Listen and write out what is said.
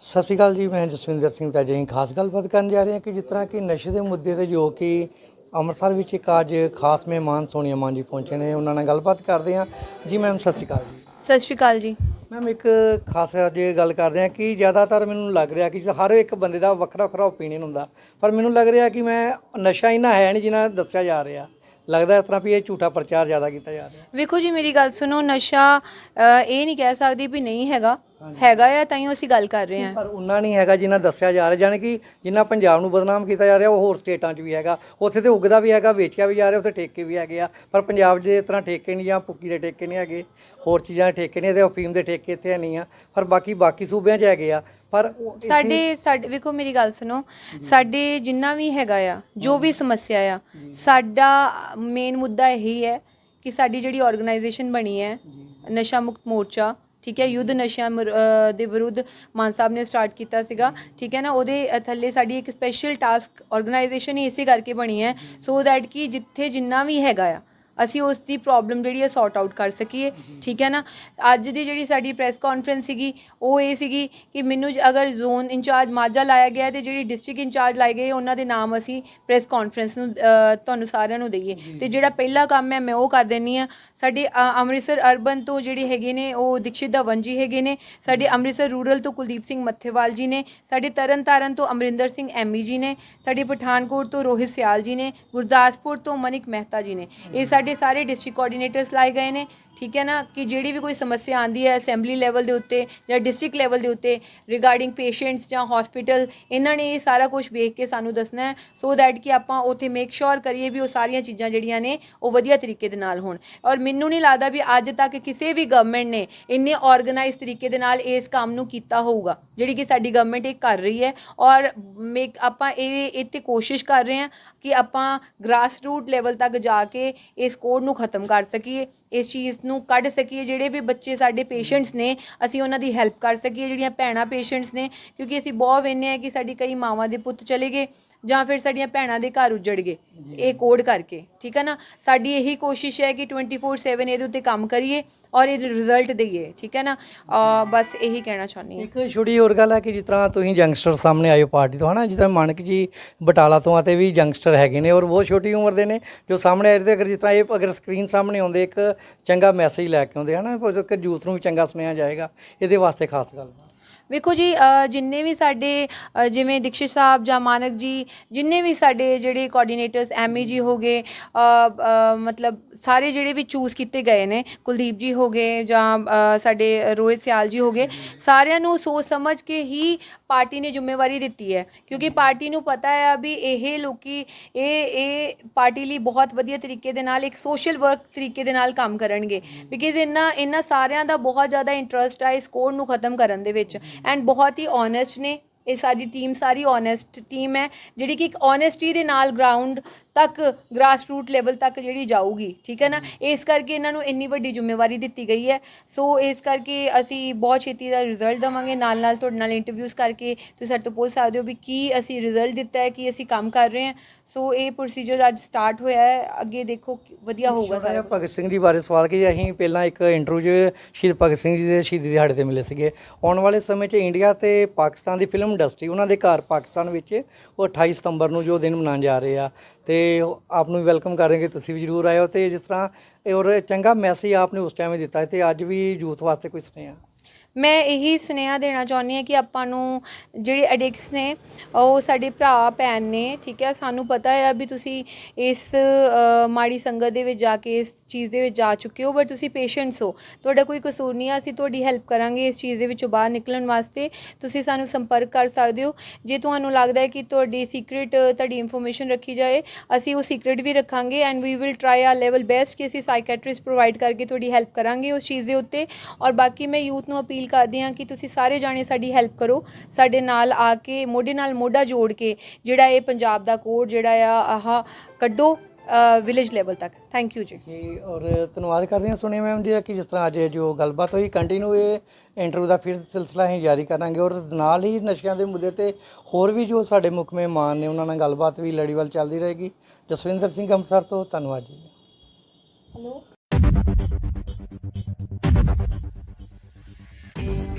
ਸਤਿ ਸ਼੍ਰੀ ਅਕਾਲ ਜੀ, ਮੈਂ ਜਸਵਿੰਦਰ ਸਿੰਘ ਤਾਂ ਜੀ ਖਾਸ ਗੱਲਬਾਤ ਕਰਨ ਜਾ ਰਹੇ ਹਾਂ ਕਿ ਜਿਸ ਤਰ੍ਹਾਂ ਕਿ ਨਸ਼ੇ ਦੇ ਮੁੱਦੇ ਤੇ ਜੋ ਕਿ ਅੰਮ੍ਰਿਤਸਰ ਵਿੱਚ ਇੱਕ ਅੱਜ ਖਾਸ ਮਹਿਮਾਨ ਸੋਨੀਆ ਮਾਨ ਜੀ ਪਹੁੰਚੇ ਨੇ, ਉਹਨਾਂ ਨਾਲ ਗੱਲਬਾਤ ਕਰਦੇ ਹਾਂ। ਜੀ, ਮੈਮ, ਸਤਿ ਸ਼੍ਰੀ ਅਕਾਲ ਜੀ। ਸਤਿ ਸ਼੍ਰੀ ਅਕਾਲ ਜੀ। ਮੈਮ ਇੱਕ ਖਾਸ ਜੇ ਗੱਲ ਕਰਦੇ ਹਾਂ ਕਿ ਜ਼ਿਆਦਾਤਰ ਮੈਨੂੰ ਲੱਗ ਰਿਹਾ ਕਿ ਹਰ ਇੱਕ ਬੰਦੇ ਦਾ ਵੱਖਰਾ ਵੱਖਰਾ ਓਪੀਨੀਅਨ ਹੁੰਦਾ। ਪਰ ਮੈਨੂੰ ਲੱਗ ਰਿਹਾ ਕਿ ਮੈਂ ਨਸ਼ਾ ਇੰਨਾ ਹੈ ਨਹੀਂ ਜਿੰਨਾ ਦੱਸਿਆ ਜਾ ਰਿਹਾ। ਲੱਗਦਾ ਇਸ ਤਰ੍ਹਾਂ ਵੀ ਇਹ ਝੂਠਾ ਪ੍ਰਚਾਰ ਜ਼ਿਆਦਾ ਕੀਤਾ ਜਾ ਰਿਹਾ। ਵੇਖੋ ਜੀ ਮੇਰੀ ਗੱਲ ਸੁਣੋ ਨਸ਼ਾ ਅ, ਇਹ ਨਹੀਂ ਕਹਿ ਸਕਦੀ ਵੀ ਨਹੀਂ ਹੈਗਾ। ਹੈਗਾ ਆ ਤਾਂ ਹੀ ਅਸੀਂ ਗੱਲ ਕਰ ਰਹੇ ਹਾਂ। ਪਰ ਉਹਨਾਂ ਨਹੀਂ ਹੈਗਾ ਜਿੰਨਾ ਦੱਸਿਆ ਜਾ ਰਿਹਾ ਜਾਣੀ ਕਿ ਜਿੰਨਾ ਪੰਜਾਬ ਨੂੰ ਬਦਨਾਮ ਕੀਤਾ ਜਾ ਰਿਹਾ ਉਹ ਹੋਰ ਸਟੇਟਾਂ 'ਚ ਵੀ ਹੈਗਾ। ਉੱਥੇ ਤੇ ਉਗਦਾ ਵੀ ਹੈਗਾ ਵੇਚਿਆ ਵੀ ਜਾ ਰਿਹਾ ਉੱਥੇ ਠੇਕੇ ਵੀ ਹੈਗੇ ਆ। ਪਰ ਪੰਜਾਬ 'ਚ ਇਸ ਤਰ੍ਹਾਂ ਠੇਕੇ ਨਹੀਂ ਜਾਂ ਪੁੱਕੀ ਦੇ ਠੇਕੇ ਨਹੀਂ ਹੈਗੇ ਹੋਰ ਚੀਜ਼ਾਂ ਦੇ ਠੇਕੇ ਨਹੀਂ ਤੇ ਅਫੀਮ ਦੇ ਠੇਕੇ ਇੱਥੇ ਨਹੀਂ ਆ। ਪਰ ਬਾਕੀ ਬਾਕੀ ਸੂਬਿਆਂ 'ਚ ਹੈਗੇ ਆ। ਪਰ ਉਹ ਇੱਥੇ- ਸਾਡੇ ਸਾਡੇ ਵੇਖੋ ਮੇਰੀ ਗੱਲ ਸੁਣੋ। ਸਾਡੇ ਜਿੰਨਾ ਵੀ ਹੈਗਾ ਆ ਜੋ ਵੀ ਸਮੱਸਿਆ ਆ ਸਾਡਾ ਮੇਨ ਮੁੱਦਾ ਇਹੀ ਹੈ ਕਿ ਸਾਡੀ ਜਿਹੜੀ ਆਰਗੇਨਾਈਜੇਸ਼ਨ ਬਣੀ ਹੈ ਨਸ਼ਾ ਮੁਕਤ ਮੋਰਚਾ ਠੀਕ ਹੈ, ਯੁੱਧ ਨਸ਼ਿਆਂ ਮਰ- ਦੇ ਵਿਰੁੱਧ ਮਾਨ ਸਾਹਿਬ ਨੇ ਸਟਾਰਟ ਕੀਤਾ ਸੀਗਾ। ਠੀਕ ਹੈ ਨਾ, ਉਹਦੇ ਥੱਲੇ ਸਾਡੀ ਇੱਕ ਸਪੈਸ਼ਲ ਟਾਸਕ ਆਰਗੇਨਾਈਜੇਸ਼ਨ ਹੀ ਇਸੇ ਕਰਕੇ ਬਣੀ ਹੈ ਸੋ ਦੈਟ ਕਿ ਜਿੱਥੇ ਜਿੰਨਾ ਵੀ ਹੈਗਾ ਆ ਅਸੀਂ ਉਸ ਦੀ ਪ੍ਰੋਬਲਮ ਜਿਹੜੀ ਹੈ ਸੌਰਟ ਆਊਟ ਕਰ ਸਕੀਏ ਠੀਕ ਹੈ ਨਾ? ਅੱਜ ਦੀ ਜਿਹੜੀ ਸਾਡੀ ਪ੍ਰੈਸ ਕਾਨਫਰੰਸ ਸੀਗੀ ਉਹ ਇਹ ਸੀਗੀ ਕਿ ਮੈਨੂੰ ਜ- ਅਗਰ ਜ਼ੋਨ ਇੰਚਾਰਜ ਮਾਝਾ ਲਾਇਆ ਗਿਆ ਤੇ ਜਿਹੜੀ ਡਿਸਟ੍ਰਿਕਟ ਇੰਚਾਰਜ ਲਾਏ ਗਏ ਉਹਨਾਂ ਦੇ ਨਾਮ ਅਸੀਂ ਪ੍ਰੈਸ ਕਾਨਫਰੰਸ ਨੂੰ ਅ, ਤੁਹਾਨੂੰ ਸਾਰਿਆਂ ਨੂੰ ਦਈਏ। ਤੇ ਜਿਹੜਾ ਪਹਿਲਾ ਕੰਮ ਹੈ ਮੈਂ ਉਹ ਕਰ ਦੇਣੀ ਆ ਸਾਡੇ ਅ, ਅੰਮ੍ਰਿਤਸਰ ਅਰਬਨ ਤੋਂ ਜਿਹੜੇ ਹੈਗੇ ਨੇ ਉਹ ਦੀਕਸ਼ਿਤ ਧਵਨ ਜੀ ਹੈਗੇ ਨੇ। ਸਾਡੇ ਅੰਮ੍ਰਿਤਸਰ ਰੂਰਲ ਤੋਂ ਕੁਲਦੀਪ ਸਿੰਘ ਮੱਥੇਵਾਲ ਜੀ ਨੇ। ਸਾਡੇ ਤਰਨਤਾਰਨ ਤੋਂ ਅਮਰਿੰਦਰ ਸਿੰਘ ਐਮੀ ਜੀ ਨੇ। ਸਾਡੇ ਪਠਾਨਕੋਟ ਤੋਂ ਰੋਹਿਤ ਸਿਆਲ ਜੀ ਨੇ। ਗੁਰਦਾਸਪੁਰ ਤੋਂ ਮਨਿਕ ਮਹਿਤਾ ਜੀ ਨੇ। ਇਹ ਸਾਡੇ ਸਾਡੇ ਸਾਰੇ ਡਿਸਟ੍ਰਿਕਟ ਕੋਆਰਡੀਨੇਟਰਸ ਲਾਏ ਗਏ ਨੇ। ਠੀਕ ਹੈ ਨਾ, ਕਿ ਜਿਹੜੀ ਵੀ ਕੋਈ ਸਮੱਸਿਆ ਆਂਦੀ ਹੈ ਅਸੈਂਬਲੀ ਲੈਵਲ ਦੇ ਉੱਤੇ ਜਾਂ ਡਿਸਟ੍ਰਿਕਟ ਲੈਵਲ ਦੇ ਉੱਤੇ ਰਿਗਾਰਡਿੰਗ ਪੇਸ਼ੈਂਟਸ ਜਾਂ ਹਸਪੀਟਲ ਇਹਨਾਂ ਨੇ ਇਹ ਸਾਰਾ ਕੁਝ ਵੇਖ ਕੇ ਸਾਨੂੰ ਦੱਸਣਾ ਹੈ ਸੋ ਦੈਟ ਕਿ ਆਪਾਂ ਉੱਥੇ ਮੇਕ ਸ਼ੋਰ ਕਰੀਏ ਵੀ ਉਹ ਸਾਰੀਆਂ ਚੀਜ਼ਾਂ ਜਿਹੜੀਆਂ ਨੇ, ਉਹ ਵਧੀਆ ਤਰੀਕੇ ਦੇ ਨਾਲ ਹੋਣ। ਔਰ ਮੈਨੂੰ ਨਹੀਂ ਲੱਗਦਾ ਵੀ ਅੱਜ ਤੱਕ ਕਿਸੇ ਵੀ ਗਵਰਨਮੈਂਟ ਨੇ ਇੰਨੇ ਆਰਗੇਨਾਈਜ਼ ਤਰੀਕੇ ਦੇ ਨਾਲ ਇਸ ਕੰਮ ਨੂੰ ਕੀਤਾ ਹੋਊਗਾ, ਜਿਹੜੀ ਕਿ ਸਾਡੀ ਗਵਰਨਮੈਂਟ ਇਹ ਕਰ ਰਹੀ ਹੈ। ਔਰ ਮੇਕ ਆਪਾਂ ਇਹ ਇੱਥੇ ਕੋਸ਼ਿਸ਼ ਕਰ ਰਹੇ ਹਾਂ ਕਿ ਆਪਾਂ ਗ੍ਰਾਸ ਰੂਟ ਲੈਵਲ ਤੱਕ ਜਾ ਕੇ ਇਸ ਕੋਡ ਨੂੰ ਖਤਮ ਕਰ ਸਕੀਏ, ਇਸ ਚੀਜ਼ ਨੂੰ ਕੱਢ ਸਕੀਏ, ਜਿਹੜੇ ਵੀ ਬੱਚੇ ਸਾਡੇ ਪੇਸ਼ੈਂਟਸ ਨੇ, ਅਸੀਂ ਉਹਨਾਂ ਦੀ ਹੈਲਪ ਕਰ ਸਕੀਏ, ਜਿਹੜੀਆਂ ਭੈਣਾਂ ਪੇਸ਼ੈਂਟਸ ਨੇ, ਕਿਉਂਕਿ ਅਸੀਂ ਬਹੁਤ ਵੇਖਦੇ ਹਾਂ ਕਿ ਸਾਡੀ ਕਈ ਮਾਵਾਂ ਦੇ ਪੁੱਤ ਚਲੇ ਗਏ। ਜਾਂ ਫਿਰ ਸਾਡੀਆਂ ਭੈਣਾਂ ਦੇ ਘਰ ਉੱਜੜ ਗਏ। ਇਹ ਕੋਡ ਕਰਕੇ ਠੀਕ ਹੈ ਨਾ? ਸਾਡੀ ਇਹੀ ਕੋਸ਼ਿਸ਼ ਹੈ ਕਿ 24/7 ਇਹਦੇ ਉੱਤੇ ਕੰਮ ਕਰੀਏ ਔਰ ਇਹ ਰਿਜ਼ਲਟ ਦਈਏ ਠੀਕ ਹੈ ਨਾ? ਬਸ ਇਹੀ ਕਹਿਣਾ ਚਾਹੁੰਦੀ ਹਾਂ। ਇੱਕ ਛੋਟੀ ਹੋਰ ਗੱਲ ਹੈ ਕਿ ਜਿਸ ਤਰ੍ਹਾਂ ਤੁਸੀਂ ਯੰਗਸਟਰ ਸਾਹਮਣੇ ਆਇਓ ਪਾਰਟੀ ਤੋਂ ਹਨਾ? ਜਿਸ ਤਰ੍ਹਾਂ ਮਾਨਕ ਜੀ ਬਟਾਲਾ ਤੋਂ ਆ ਤੇ ਵੀ ਯੰਗਸਟਰ ਹੈਗੇ ਨੇ ਔਰ ਬਹੁਤ ਛੋਟੀ ਉਮਰ ਦੇ ਨੇ ਜੋ ਸਾਹਮਣੇ ਆਏ ਤੇ ਅਗਰ ਜਿਸ ਤਰ੍ਹਾਂ ਇਹ ਅਗਰ ਸਕਰੀਨ ਸਾਹਮਣੇ ਆਉਂਦੇ ਇੱਕ ਚੰਗਾ ਮੈਸੇਜ ਲੈ ਕੇ ਆਉਂਦੇ ਹਨਾ? ਕਿ ਯੂਥ ਨੂੰ ਵੀ ਚੰਗਾ ਸੁਣਿਆ ਜਾਏਗਾ ਇਹਦੇ ਵਾਸਤੇ ਖਾਸ ਗੱਲ। ਵੇਖੋ ਜੀ ਜਿੰਨੇ ਵੀ ਸਾਡੇ ਜਿਵੇਂ ਦੀਕਸ਼ਿਤ ਸਾਹਿਬ ਜਾਂ ਮਾਨਕ ਜੀ, ਜਿੰਨੇ ਵੀ ਸਾਡੇ ਜਿਹੜੇ ਕੋਆਰਡੀਨੇਟਰਸ ਐਮਈ ਜੀ ਹੋ ਗਏ ਮਤਲਬ ਸਾਰੇ ਜਿਹੜੇ ਵੀ ਚੂਜ਼ ਕੀਤੇ ਗਏ ਨੇ, ਕੁਲਦੀਪ ਜੀ ਹੋ ਗਏ ਜਾਂ ਸਾਡੇ ਰੋਹਿਤ ਸਿਆਲ ਜੀ ਹੋ ਗਏ, ਸਾਰਿਆਂ ਨੂੰ ਸੋਚ ਸਮਝ ਕੇ ਹੀ ਪਾਰਟੀ ਨੇ ਜ਼ਿੰਮੇਵਾਰੀ ਦਿੱਤੀ ਹੈ। ਕਿਉਂਕਿ ਪਾਰਟੀ ਨੂੰ ਪਤਾ ਹੈ ਵੀ ਇਹ ਲੋਕੀ, ਇਹ ਇਹ ਪਾਰਟੀ ਲਈ ਬਹੁਤ ਵਧੀਆ ਤਰੀਕੇ ਦੇ ਨਾਲ, ਇੱਕ ਸੋਸ਼ਲ ਵਰਕ ਤਰੀਕੇ ਦੇ ਨਾਲ ਕੰਮ ਕਰਨਗੇ। ਬਿਕਾਜ਼ ਇਹਨਾਂ ਇਹਨਾਂ ਸਾਰਿਆਂ ਦਾ ਬਹੁਤ ਜ਼ਿਆਦਾ ਇੰਟਰਸਟ ਆ ਇਸ ਕੋਡ ਨੂੰ ਖਤਮ ਕਰਨ ਦੇ ਵਿੱਚ। ਐਂਡ ਬਹੁਤ ਹੀ ਓਨੈਸਟ ਨੇ ਇਹ ਸਾਡੀ ਟੀਮ ਸਾਰੀ ਓਨੈਸਟ ਟੀਮ ਹੈ ਜਿਹੜੀ ਕਿ ਇੱਕ ਓਨੈਸਟੀ ਦੇ ਨਾਲ ਗਰਾਊਂਡ ਤੱਕ ਗ੍ਰਾਸ ਰੂਟ ਲੈਵਲ ਤੱਕ ਜਿਹੜੀ ਜਾਊਗੀ ਠੀਕ ਹੈ ਨਾ? ਇਸ ਕਰਕੇ ਇਹਨਾਂ ਨੂੰ ਇੰਨੀ ਵੱਡੀ ਜ਼ਿੰਮੇਵਾਰੀ ਦਿੱਤੀ ਗਈ ਹੈ। ਸੋ ਇਸ ਕਰਕੇ ਅਸੀਂ ਬਹੁਤ ਛੇਤੀ ਦਾ ਰਿਜ਼ਲਟ ਦਵਾਂਗੇ। ਨਾਲ ਨਾਲ ਤੁਹਾਡੇ ਨਾਲ ਇੰਟਰਵਿਊਜ਼ ਕਰਕੇ ਤੁਸੀਂ ਸਾਡੇ ਤੋਂ ਪੁੱਛ ਸਕਦੇ ਹੋ ਵੀ ਕੀ ਅਸੀਂ ਰਿਜ਼ਲਟ ਦਿੱਤਾ ਹੈ ਕੀ ਅਸੀਂ ਕੰਮ ਕਰ ਰਹੇ ਹਾਂ। ਸੋ ਇਹ ਪ੍ਰੋਸੀਜਰ ਅੱਜ ਸਟਾਰਟ ਹੋਇਆ ਹੈ। ਅੱਗੇ ਦੇਖੋ ਵਧੀਆ ਹੋਊਗਾ ਸਾਰਾ ਭਗਤ ਸਿੰਘ ਜੀ ਬਾਰੇ ਸਵਾਲ ਕਿ ਅਸੀਂ ਪਹਿਲਾਂ ਇੱਕ ਇੰਟਰਵਿਊ 'ਚ ਸ਼ਹੀਦ ਭਗਤ ਸਿੰਘ ਜੀ ਦੇ ਸ਼ਹੀਦੀ ਦਿਹਾੜੇ ਤੇ ਮਿਲੇ ਸੀਗੇ। ਆਉਣ ਵਾਲੇ ਸਮੇਂ 'ਚ ਇੰਡੀਆ ਤੇ ਪਾਕਿਸਤਾਨ ਦੀ ਫਿਲਮ ਇੰਡਸਟਰੀ ਉਹਨਾਂ ਦੇ ਘਰ ਪਾਕਿਸਤਾਨ ਵਿੱਚ ਉਹ 28 ਸਤੰਬਰ ਨੂੰ ਜੋ ਦਿਨ ਮਨਾਉਣ ਜਾ ਰਹੇ ਆ ਤੇ ਆਪ ਨੂੰ ਵੈਲਕਮ ਕਰਾਂਗੇ ਤੁਸੀਂ ਵੀ ਜਰੂਰ ਆਇਓ ਤੇ ਜਿਸ ਤਰ੍ਹਾਂ ਇਹ ਔਰ ਚੰਗਾ ਮੈਸੇਜ ਆਪ ਨੇ ਉਸ ਟਾਈਮ ਹੀ ਦਿੱਤਾ ਤੇ ਅੱਜ ਵੀ ਯੂਥ ਵਾਸਤੇ ਕੋਈ ਸੁਨੇਹਾ। ਮੈਂ ਇਹੀ ਸੁਨੇਹਾ ਦੇਣਾ ਚਾਹੁੰਦੀ ਹਾਂ ਕਿ ਆਪਾਂ ਨੂੰ ਜਿਹੜੇ ਐਡਿਕਟਸ ਨੇ, ਉਹ ਸਾਡੇ ਭਰਾ, ਭੈਣ ਨੇ, ਠੀਕ ਹੈ, ਸਾਨੂੰ ਪਤਾ ਹੈ ਵੀ ਤੁਸੀਂ ਇਸ ਮਾੜੀ ਸੰਗਤ ਦੇ ਵਿੱਚ ਜਾ ਕੇ, ਇਸ ਚੀਜ਼ ਦੇ ਵਿੱਚ ਜਾ ਚੁੱਕੇ ਹੋ ਬਟ ਤੁਸੀਂ ਪੇਸ਼ੈਂਟਸ ਹੋ। ਤੁਹਾਡਾ ਕੋਈ ਕਸੂਰ ਨਹੀਂ ਆ ਅਸੀਂ ਤੁਹਾਡੀ ਹੈਲਪ ਕਰਾਂਗੇ ਇਸ ਚੀਜ਼ ਦੇ ਵਿੱਚੋਂ ਬਾਹਰ ਨਿਕਲਣ ਵਾਸਤੇ। ਤੁਸੀਂ ਸਾਨੂੰ ਸੰਪਰਕ ਕਰ ਸਕਦੇ ਹੋ। ਜੇ ਤੁਹਾਨੂੰ ਲੱਗਦਾ ਹੈ ਕਿ ਤੁਹਾਡੀ ਸੀਕ੍ਰੀਟ ਤੁਹਾਡੀ ਇਨਫੋਰਮੇਸ਼ਨ ਰੱਖੀ ਜਾਏ, ਅਸੀਂ ਉਹ ਸੀਕ੍ਰੀਟ ਵੀ ਰੱਖਾਂਗੇ and we will try our level best ਕਿ ਅਸੀਂ ਸਾਈਕੈਟ੍ਰਿਸਟ ਪ੍ਰੋਵਾਈਡ ਕਰਕੇ ਤੁਹਾਡੀ ਹੈਲਪ ਕਰਾਂਗੇ ਉਸ ਚੀਜ਼ ਦੇ ਉੱਤੇ। ਔਰ ਬਾਕੀ ਮੈਂ ਯੂਥ ਨੂੰ ਅਪੀਲ ਕਰਦੀ ਹਾਂ ਕਿ ਤੁਸੀਂ ਸਾਰੇ ਜਾਣੇ ਸਾਡੀ ਹੈਲਪ ਕਰੋ ਸਾਡੇ ਨਾਲ ਆ ਕੇ ਮੋਢੇ ਨਾਲ ਮੋਢਾ ਜੋੜ ਕੇ ਜਿਹੜਾ ਇਹ ਪੰਜਾਬ ਦਾ ਕੋਡ ਜਿਹੜਾ ਆ ਆਹ ਕੱਢੋ ਵਿਲੇਜ ਲੈਵਲ ਤੱਕ। Thank you ji. ਜੀ ਔਰ ਧੰਨਵਾਦ ਕਰਦੇ ਹਾਂ ਸੁਣਿਆ ਮੈਮ ਜੀ ਕਿ ਜਿਸ ਤਰ੍ਹਾਂ ਅੱਜ ਜੋ ਗੱਲਬਾਤ ਹੋਈ ਕੰਟੀਨਿਊ ਇਹ ਇੰਟਰਵਿਊ ਦਾ ਫਿਰ ਸਿਲਸਿਲਾ ਅਸੀਂ ਜਾਰੀ ਕਰਾਂਗੇ। ਔਰ ਨਾਲ ਹੀ ਨਸ਼ਿਆਂ ਦੇ ਮੁੱਦੇ ਤੇ ਹੋਰ ਵੀ ਜੋ ਸਾਡੇ ਮੁੱਖ ਮਹਿਮਾਨ ਨੇ ਉਹਨਾਂ ਨਾਲ ਗੱਲਬਾਤ ਵੀ ਲੜੀਵਾਲ ਚੱਲਦੀ ਰਹੇਗੀ। ਜਸਵਿੰਦਰ ਸਿੰਘ ਅੰਮ੍ਰਿਤਸਰ ਤੋਂ ਧੰਨਵਾਦ ਜੀ। Hello Bye.